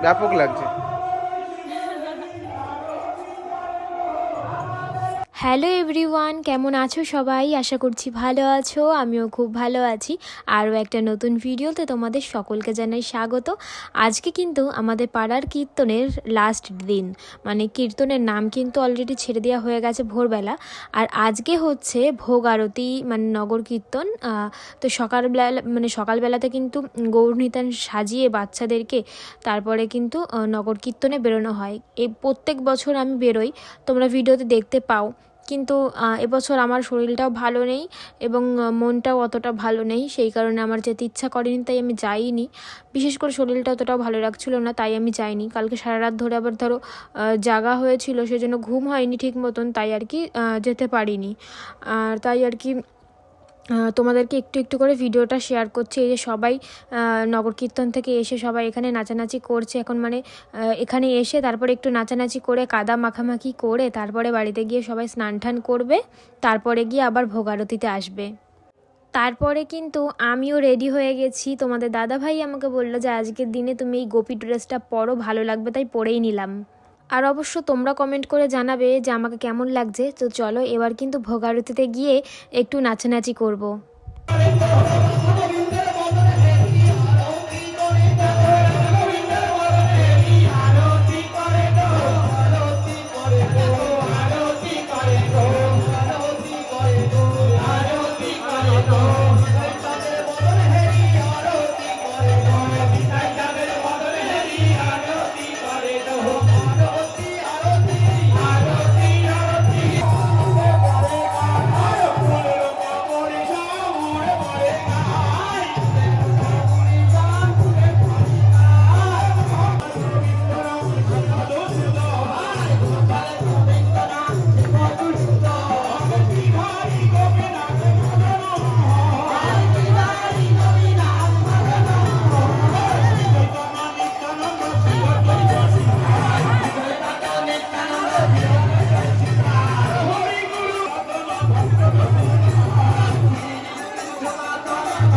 ব্যাপক লাগছে hello everyone, কেমন আছো সবাই? আশা করছি ভালো আছো, আমিও খুব ভালো আছি। আরও একটা নতুন ভিডিওতে তোমাদের সকলকে জানাই স্বাগত। আজকে কিন্তু আমাদের পাড়ার কীর্তনের লাস্ট দিন। মানে কীর্তনের নাম কিন্তু অলরেডি ছেড়ে দেওয়া হয়ে গেছে ভোরবেলা। আর আজকে হচ্ছে ভোগ আরতি মানে নগর কীর্তন। তো সকালবেলা মানে সকালবেলাতে কিন্তু গৌরনিতান সাজিয়ে বাচ্চাদেরকে তারপরে কিন্তু নগর কীর্তনে বেরোনো হয়। এই প্রত্যেক বছর আমি বেরোই, তোমরা ভিডিওতে দেখতে পাও। কিন্তু এবছর আমার শরীরটাও ভালো নেই এবং মনটাও অতটা ভালো নেই। সেই কারণে আমার যেতে ইচ্ছা করেনি, তাই আমি যাইনি। বিশেষ করে শরীরটা অতটাও ভালো লাগছিল না, তাই আমি যাইনি। কালকে সারা রাত ধরে আবার ধরো জাগা হয়েছিল, সেজন্য ঘুম হয়নি ঠিক মতন, তাই আর কি যেতে পারিনি। আর তাই আর কি তোমাদেরকে একটু একটু করে ভিডিওটা শেয়ার করছি। এই যে সবাই নগর কীর্তন থেকে এসে সবাই এখানে নাচানাচি করছে। এখন মানে এখানে এসে তারপরে একটু নাচানাচি করে, কাদা মাখামাখি করে, তারপরে বাড়িতে গিয়ে সবাই স্নান টান করবে, তারপরে গিয়ে আবার ভোগারতিতে আসবে। তারপরে কিন্তু আমিও রেডি হয়ে গেছি। তোমাদের দাদা ভাই আমাকে বলল যে, আজকের দিনে তুমি এই গোপী ড্রেসটা পরো, ভালো লাগবে, তাই পরেই নিলাম। আর অবশ্য তোমরা কমেন্ট করে জানাবে যে আমাকে কেমন লাগছে তো চলো এবার কিন্তু ভোগারতিতে গিয়ে একটু নাচানাচি করব।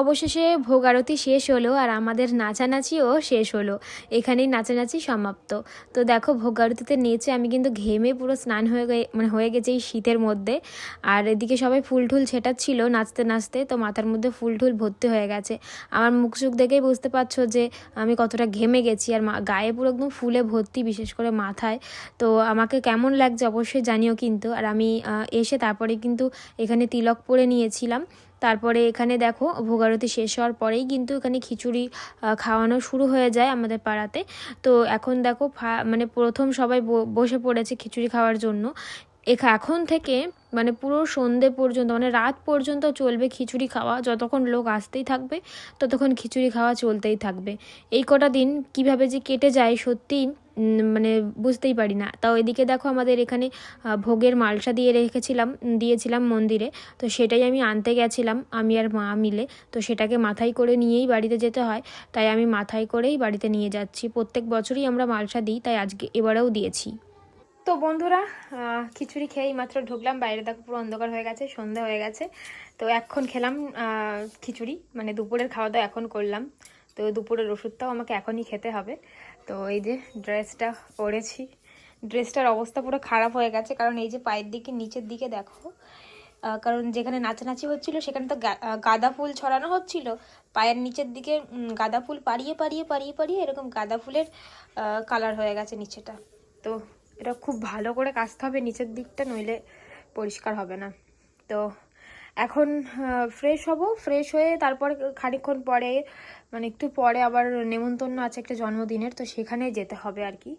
অবশেষে ভোগ আরতি শেষ হলো আর আমাদের নাচানাচিও শেষ হলো। এখানেই নাচানাচি সমাপ্ত। তো দেখো ভোগ আরতিতে নেচে আমি কিন্তু ঘেমে পুরো স্নান হয়ে গে মানে হয়ে গেছে এই শীতের মধ্যে। আর এদিকে সবাই ফুল টুল ছেটাচ্ছিল নাচতে নাচতে, তো মাথার মধ্যে ফুল টুল ভর্তি হয়ে গেছে। আমার মুখ চুখ দেখেই বুঝতে পারছ যে আমি কতটা ঘেমে গেছি আর গায়ে পুরো একদম ফুলে ভর্তি বিশেষ করে মাথায়। তো আমাকে কেমন লাগছে অবশ্যই জানিও কিন্তু। আর আমি এসে তারপরে কিন্তু এখানে তিলক পরে নিয়েছিলাম। তারপরে এখানে দেখো ভোগারতি শেষ হওয়ার পরেই কিন্তু এখানে খিচুড়ি খাওয়ানো শুরু হয়ে যায় আমাদের পাড়াতে। তো এখন দেখো মানে প্রথম সবাই বসে পড়েছে খিচুড়ি খাওয়ার জন্য। এখন থেকে মানে পুরো সন্ধে পর্যন্ত মানে রাত পর্যন্ত চলবে খিচুড়ি খাওয়া। যতক্ষণ লোক আসতেই থাকবে ততক্ষণ খিচুড়ি খাওয়া চলতেই থাকবে। এই কটা দিন কীভাবে যে কেটে যায় সত্যিই উম, মানে বুঝতেই পারি না। তাও এদিকে দেখো আমাদের এখানে ভোগের মালসা দিয়ে রেখেছিলাম দিয়েছিলাম মন্দিরে। তো সেটাই আমি আনতে গেছিলাম আমি আর মা মিলে। তো সেটাকে মাথায় করে নিয়েই বাড়িতে যেতে হয়। তাই আমি মাথায় করেই বাড়িতে নিয়ে যাচ্ছি। প্রত্যেক বছরই আমরা মালসা দিই তাই আজকে এবারেও দিয়েছি। তো বন্ধুরা খিচুড়ি খেয়েই মাত্র ঢুকলাম, বাইরে দেখো পুরো অন্ধকার হয়ে গেছে, সন্ধে হয়ে গেছে। তো এখন খেলাম খিচুড়ি মানে দুপুরের খাওয়া দাওয়া এখন করলাম। তো দুপুরের ওষুধটাও আমাকে এখনই খেতে হবে। তো এই যে ড্রেসটা পরেছি, ড্রেসটার অবস্থা পুরো খারাপ হয়ে গেছে, কারণ এই যে পায়ের দিকে, নিচের দিকে দেখো কারণ যেখানে নাচানাচি হচ্ছিল, সেখানে তো গাঁদা ফুল ছড়ানো হচ্ছিল। পায়ের নিচের দিকে গাঁদা ফুল পাড়িয়ে পাড়িয়ে পাড়িয়ে পাড়িয়ে এরকম গাঁদা ফুলের কালার হয়ে গেছে নিচেটা। তো এটা খুব ভালো করে কাচতে হবে, নিচের দিকটা নইলে পরিষ্কার হবে না। তো এখন ফ্রেশ হব ফ্রেশ হয়ে তারপর খানিকক্ষণ পরে মানে একটু পরে আবার নেমন্তন্ন আছে একটা জন্মদিনের, তো সেখানে যেতে হবে আর কি।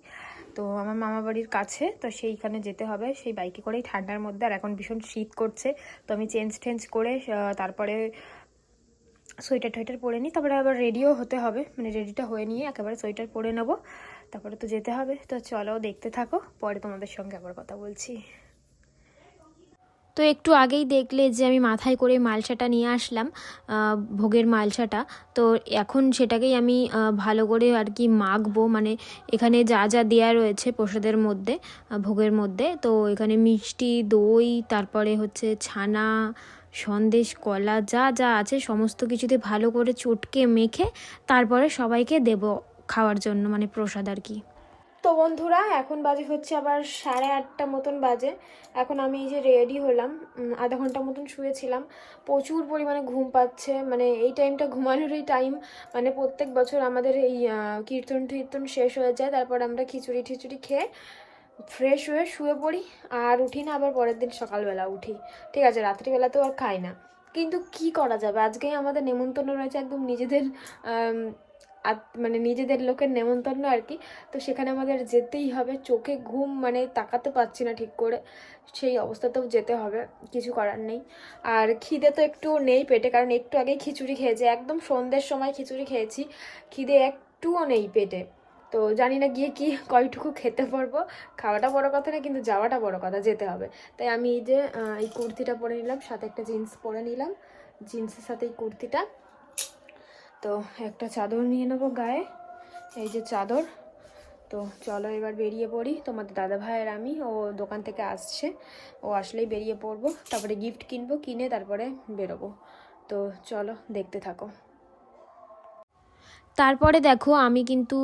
তো আমার মামা বাড়ির কাছে, তো সেইখানে যেতে হবে, সেই বাইকে করেই ঠান্ডার মধ্যে। আর এখন ভীষণ শীত করছে, তো আমি চেঞ্জ টেঞ্জ করে তারপরে সোয়েটার টোয়েটার পরে নিই, তারপরে আবার রেডিও হতে হবে মানে রেডিটা হয়ে নিয়ে একেবারে সোয়েটার পরে নেব। তারপরে তো যেতে হবে, তো চলো দেখতে থাকো, পরে তোমাদের সঙ্গে আবার কথা বলছি। তো একটু আগেই দেখলে যে আমি মাথায় করে মালসাটা নিয়ে আসলাম ভোগের মালসাটা। তো এখন সেটাকেই আমি ভালো করে আর কি মাখবো মানে এখানে যা যা দেয়া রয়েছে প্রসাদের মধ্যে ভোগের মধ্যে। তো এখানে মিষ্টি, দই, তারপরে হচ্ছে ছানা সন্দেশ, কলা, যা যা আছে সমস্ত কিছুতে ভালো করে চটকে, মেখে তারপরে সবাইকে দেব খাওয়ার জন্য মানে প্রসাদ আর কি। তো বন্ধুরা, এখন বাজে হচ্ছে আবার সাড়ে আটটা মতন বাজে। এখন আমি এই যে রেডি হলাম আধা ঘণ্টা মতন শুয়েছিলাম। প্রচুর পরিমাণে ঘুম পাচ্ছে মানে এই টাইমটা ঘুমানোরই টাইম মানে প্রত্যেক বছর আমাদের এই কীর্তন টীর্তন শেষ হয়ে যায়, তারপর আমরা খিচুড়ি ঠিচুড়ি খেয়ে ফ্রেশ হয়ে শুয়ে পড়ি, আর উঠি না, আবার পরের দিন সকালবেলা উঠি। ঠিক আছে, রাত্রিবেলা তো আর খাই না। কিন্তু কি করা যাবে? আজকেই আমাদের নেমন্তন্ন রয়েছে একদম নিজেদের মানে নিজেদের লোকের নেমন্তন্ন আর কি। তো সেখানে আমাদের যেতেই হবে। চোখে ঘুম মানে তাকাতে পারছি না ঠিক করে। সেই অবস্থাতেও যেতে হবে, কিছু করার নেই। আর খিদে তো একটু নেই পেটে, কারণ একটু আগেই খিচুড়ি খেয়েছি। একদম সন্ধ্যের সময় খিচুড়ি খেয়েছি। খিদে একটুও নেই পেটে। তো জানি না গিয়ে কি, কয়টুকু খেতে পারব। খাওয়াটা বড় কথা না, কিন্তু যাওয়াটা বড় কথা, যেতে হবে। তাই আমি এই যে এই কুর্তিটা পরে নিলাম, সাথে একটা জিন্স পরে নিলাম। জিন্সের সাথে এই কুর্তিটা। তো একটা চাদর নিয়ে নেব গায়ে, এই যে চাদর। তো চলো এবার বেরিয়ে পড়ি। তোমাদের দাদা ভাইয়ের আমি, ও দোকান থেকে আসছে। ও আসলেই বেরিয়ে পড়ব। তারপরে গিফট কিনবো, কিনে তারপরে বেরোবো। তো চলো দেখতে থাকো। তারপরে দেখো, আমি কিন্তু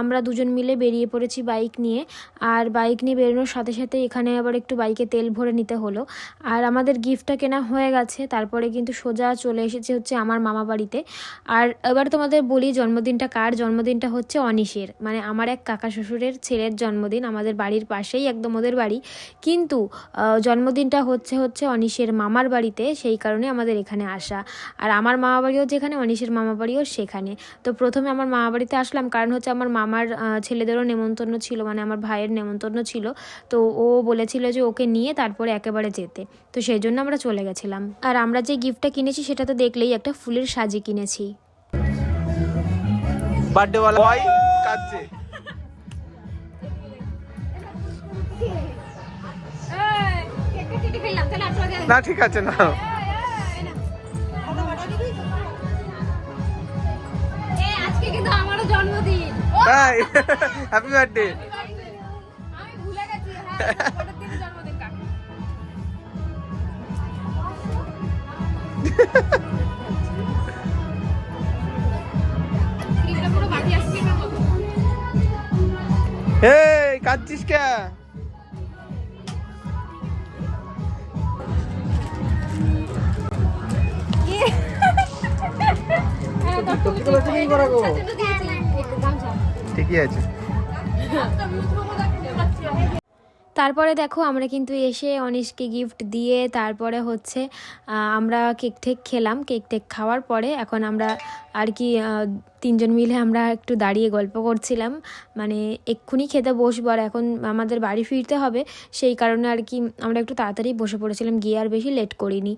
আমরা দুজন মিলে বেরিয়ে পড়েছি বাইক নিয়ে। আর বাইক নিয়ে বেরোনোর সাথে সাথে এখানে আবার একটু বাইকে তেল ভরে নিতে হলো। আর আমাদের গিফটটা কেনা হয়ে গেছে। তারপরে কিন্তু সোজা চলে এসেছে হচ্ছে আমার মামা বাড়িতে। আর এবার তোমাদের বলি, জন্মদিনটা কার? জন্মদিনটা হচ্ছে অনিশের। মানে আমার এক কাকা শ্বশুরের ছেলের জন্মদিন, আমাদের বাড়ির পাশেই একদম ওদের বাড়ি। কিন্তু জন্মদিনটা হচ্ছে হচ্ছে অনিশের মামার বাড়িতে, সেই কারণে আমাদের এখানে আসা। আর আমার মামা বাড়িও যেখানে, অনিশের মামা বাড়িও সেখানে। তো প্রথমে আমার মামা বাড়িতে আসলাম। কারণ হচ্ছে আমার মামার ছেলেদেরও নেমন্তন্ন ছিল মানে আমার ভাইয়ের নেমন্তন্ন ছিল। তো ও বলেছিল যে ওকে নিয়ে তারপরে একেবারে যেতে। তো সেই জন্য আমরা চলে গেছিলাম। আর আমরা যে গিফটটা কিনেছি সেটা তো দেখলেই একটা ফুলের সাজি কিনেছি। বার্থডে वाला না ঠিক আছে না। তাই হ্যাপি বার্থডে আমি ভুলে গেছি হ্যাঁ ঠিকই আছে। তারপরে দেখো আমরা কিন্তু এসে অনিশকে গিফট দিয়ে তারপরে হচ্ছে আমরা কেক ঠেক খেলাম। কেক টেক খাওয়ার পরে এখন আমরা আর কি তিনজন মিলে আমরা একটু দাঁড়িয়ে গল্প করছিলাম। মানে এক্ষুনি খেতে বসবো আর এখন আমাদের বাড়ি ফিরতে হবে। সেই কারণে আর কি আমরা একটু তাড়াতাড়ি বসে পড়েছিলাম, গিয়ে আর বেশি লেট করিনি।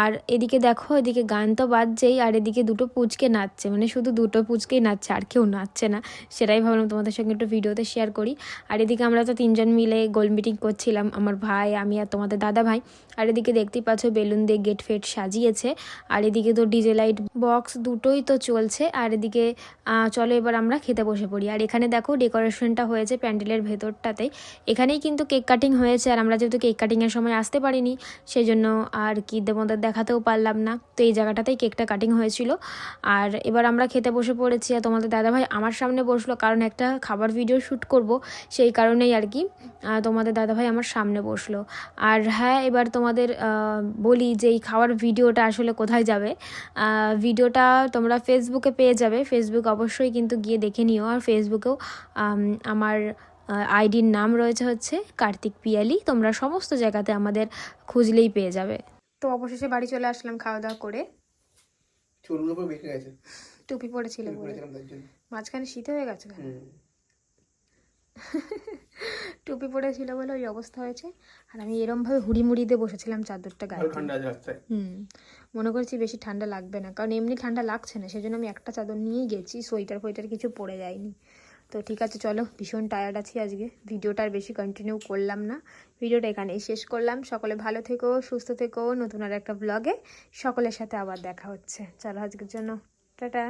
আর এদিকে দেখো, এদিকে গান তো বাজছেই আর এদিকে দুটো পুচকে নাচছে। মানে শুধু দুটো পুচকেই নাচছে, আর কেউ নাচছে না। সেটাই ভাবলাম তোমাদের সঙ্গে একটু ভিডিওতে শেয়ার করি। আর এদিকে আমরা তো তিনজন মিলে গোল মিটিং করছিলাম, আমার ভাই, আমি আর তোমাদের দাদা ভাই আর এদিকে দেখতেই পাচ্ছ বেলুন দিয়ে গেট ফেট সাজিয়েছে। আর এদিকে তো ডিজে লাইট বক্স দুটোই তো চলছে। আর এদিকে চলো এবার আমরা খেতে বসে পড়ি। আর এখানে দেখো ডেকোরেশনটা হয়েছে প্যান্ডেলের ভেতরটাতে। এখানেই কিন্তু কেক কাটিং হয়েছে। আর আমরা যেহেতু কেক কাটিংয়ের সময় আসতে পারিনি সেই জন্য আর কি তোমাদের দেখাতেও পারলাম না। তো এই জায়গাটাতেই কেকটা কাটিং হয়েছিল। আর এবার আমরা খেতে বসে পড়েছি। আর তোমাদের দাদাভাই আমার সামনে বসল, কারণ একটা খাবার ভিডিও শ্যুট করব। সেই কারণেই আর কি তোমাদের দাদাভাই আমার সামনে বসল। আর হ্যাঁ এবার তোমাদের বলি যে এই খাওয়ার ভিডিওটা আসলে কোথায় যাবে। ভিডিওটা তোমরা ফেসবুকে পেয়ে যাবে। ফেসবুক অবশ্যই কিন্তু গিয়ে দেখে নিও। আর ফেসবুকেও আমার আইডির নাম রয়েছে হচ্ছে কার্তিক পিয়ালি। তোমরা সমস্ত জায়গাতে আমাদের খুঁজলেই পেয়ে যাবে। তো অবশেষে বাড়ি চলে আসলাম খাওয়া দাওয়া করে। চুলগুলো পুরো বেঁকে গেছে। টুপি জন্য। মাঝখানে শীত হয়ে গেছে টুপি পরেছিল বলে ওই অবস্থা হয়েছে। আর আমি এরমভাবে হুড়ি মুড়ি দিয়ে বসেছিলাম চাদরটা গায়ে। হুম। মনে করছি বেশি ঠান্ডা লাগবে না। কারণ এমনি ঠান্ডা লাগছে না সেজন্য আমি একটা চাদর নিয়েই গেছি সোয়েটার ফোয়েটার কিছু পরে যায়নি তো ঠিক আছে চলো ভীষণ টায়ার্ড আছি আজকে। ভিডিওটা আর বেশি কন্টিনিউ করলাম না। ভিডিওটা এখানেই শেষ করলাম। সকলে ভালো থেকো সুস্থ থেকো। নতুন আর একটা ব্লগে সকলের সাথে আবার দেখা হচ্ছে। চলো আজকের জন্য। টাটা।